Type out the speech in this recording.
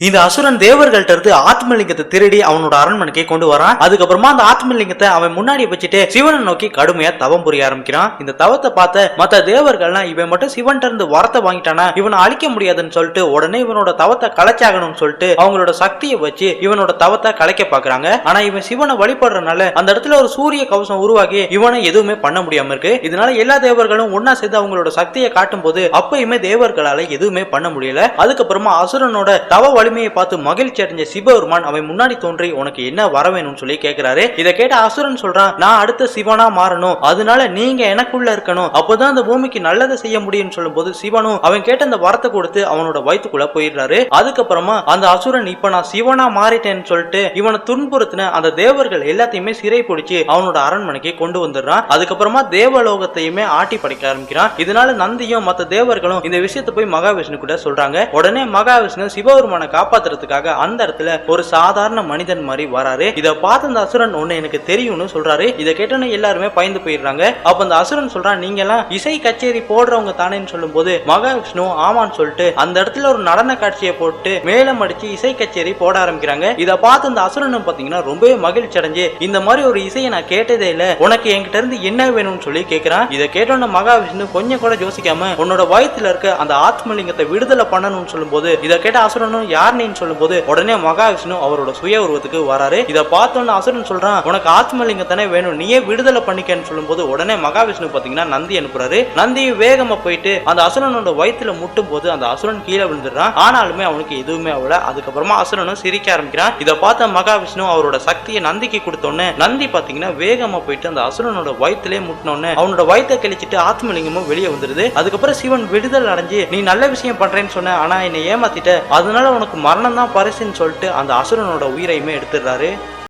இந்த அசுரன் தேவர்கள்ட்ட இருந்து ஆத்மலிங்கத்தை திருடி அவனோட அரண்மனைக்கு கொண்டு வரான். அதுக்கப்புறமா அந்த ஆத்மலிங்கத்தை அவன் முன்னாடி வச்சுட்டு சிவனை நோக்கி கடுமையா தவம் புரிய ஆரம்பிக்கிறான். இந்த தவத்தை பார்த்த மத்த தேவர்கள்லாம் இவன் மட்டும் சிவன்ட்ட இருந்து வரத்தை வாங்கிட்டானா இவனை அழிக்க முடியாதுன்னு சொல்லிட்டு உடனே இவனோட தவத்தை கலைச்சாகணும்னு சொல்லிட்டு அவங்களோட சக்தியை வச்சு இவனோட தவத்தை கலைக்க பாக்குறாங்க ஆனா இவன் சிவனை வழிபடுறதுனால அந்த இடத்துல ஒரு சூரிய கவசம் உருவாகி இவனை எதுவுமே பண்ண முடியாம இருக்கு. இதனால எல்லா தேவர்களும் ஒன்னா சேர்ந்து அவங்களோட சக்தியை காட்டும் போது அப்பயுமே தேவர்களால எதுவுமே பண்ண முடியல. அதுக்கப்புறமா அசுரனோட தவ வலிமையை பார்த்து மகிழ்ச்சி அடைஞ்ச சிவபெருமான் அவன் முன்னாடி தோன்றி உனக்கு என்ன வர வேணும்னு சொல்லி கேக்குறாரு. இதை கேட்ட அசுரன் சொல்றான் நான் அடுத்த சிவனா மாறணும். அதனால நீங்க எனக்குள்ள இருக்கணும். அப்போதான் அந்த பூமிக்கு நல்லதை செய்ய முடியும்னு சொல்லும்போது சிவனும் அவன் கேட்ட அந்த வரத்தை கொடுத்து அவனோட வயிற்றுக்குள்ள போயிடுறாரு. அதுக்கப்புறமா அந்த அசுரன் இப்ப நான் சிவனா மாறிட்டேன்னு சொல்லிட்டு இவனை துன்புறுத்தின அந்த தேவர்கள் எல்லாத்தையுமே சிறை பிடிச்சி அவனோட அரண்மனைக்கு கொண்டு வந்துடுறான். அதுக்கப்புறமா தேவலோகத்தையுமே ஆட்டி படைக்க ஆரம்பிக்கிறான். இதனால நந்தியும் மத்த தேவர்களும் இந்த விஷயத்தை போய் மகாவிஷ்ணு கூட சொல்றாங்க. உடனே மகாவிஷ்ணு சிவபெருமான காப்பாத்துறதுக்காக அந்த இடத்துல ஒரு சாதாரண மனிதன் மாதிரி வராரு. இத பார்த்த அந்த அசுரன் ஒண்ணு எனக்கு தெரியும்னு சொல்றாரு. இதை கேட்டோன்னு எல்லாருமே பயந்து போயிடுறாங்க. அப்ப அந்த அசுரன் சொல்றான் நீங்க எல்லாம் இசை கச்சேரி போடுறவங்க தானேன்னு சொல்லும்போது மகாவிஷ்ணு ஆமான்னு சொல்லிட்டு அந்த இடத்துல ஒரு நடன காட்சியை போட்டு மேலம் அடிச்சு இசை கச்சேரி போட ஆரம்பிக்கிறாங்க. இத பார்த்து அந்த அசுரனும் பாத்தீங்கன்னா ரொம்பவே மகிழ்ச்சி அடைஞ்சு இந்த மாதிரி ஒரு இசையை நான் கேட்டதே இல்ல. உனக்கு என்கிட்ட இருந்து என்ன வேணும்னு சொல்லி கேக்குறான். இதை கேட்டோன்னு மகாவிஷ்ணு கொஞ்சம் கூட யோசிக்காம உன்னோட வயத்துல இருக்க அந்த ஆத்மலிங்கத்தை விடுதலை பண்ணணும்னு சொல்லும்போது இதை கேட்ட அசுரனும் யார் யாருன்னு சொல்லும்போது உடனே மகாவிஷ்ணு அவரோட சுய உருவத்துக்கு வராரு. இதை பார்த்தோன்னு அசுரன் சொல்றான் உனக்கு ஆத்மலிங்கம் தானே வேணும். நீயே விடுதலை பண்ணிக்கன்னு சொல்லும்போது உடனே மகாவிஷ்ணு பாத்தீங்கன்னா நந்தி அனுப்புறாரு. நந்தி வேகமா போயிட்டு அந்த அசுரனோட வயித்துல முட்டும் போது அந்த அசுரன் கீழே விழுந்துடுறான். ஆனாலுமே அவனுக்கு எதுவுமே ஆகல. அதுக்கப்புறமா அசுரனும் சிரிக்க ஆரம்பிக்கிறான். இதை பார்த்த மகாவிஷ்ணு அவரோட சக்தியை நந்திக்கு கொடுத்தோன்னே நந்தி பாத்தீங்கன்னா வேகமா போயிட்டு அந்த அசுரனோட வயிற்றுலயே முட்டினோன்னு அவனோட வயிற்றை கழிச்சிட்டு ஆத்மலிங்கமும் வெளியே வந்துருது. அதுக்கப்புறம் சிவன் விடுதல் அடைஞ்சு நீ நல்ல விஷயம் பண்றேன்னு சொன்ன ஆனா என்னை ஏமாத்திட்ட. அதனால உனக்கு உனக்கு மரணம் தான் பரிசுன்னு சொல்லிட்டு அந்த அசுரனோட உயிரையுமே எடுத்துடுறாரு.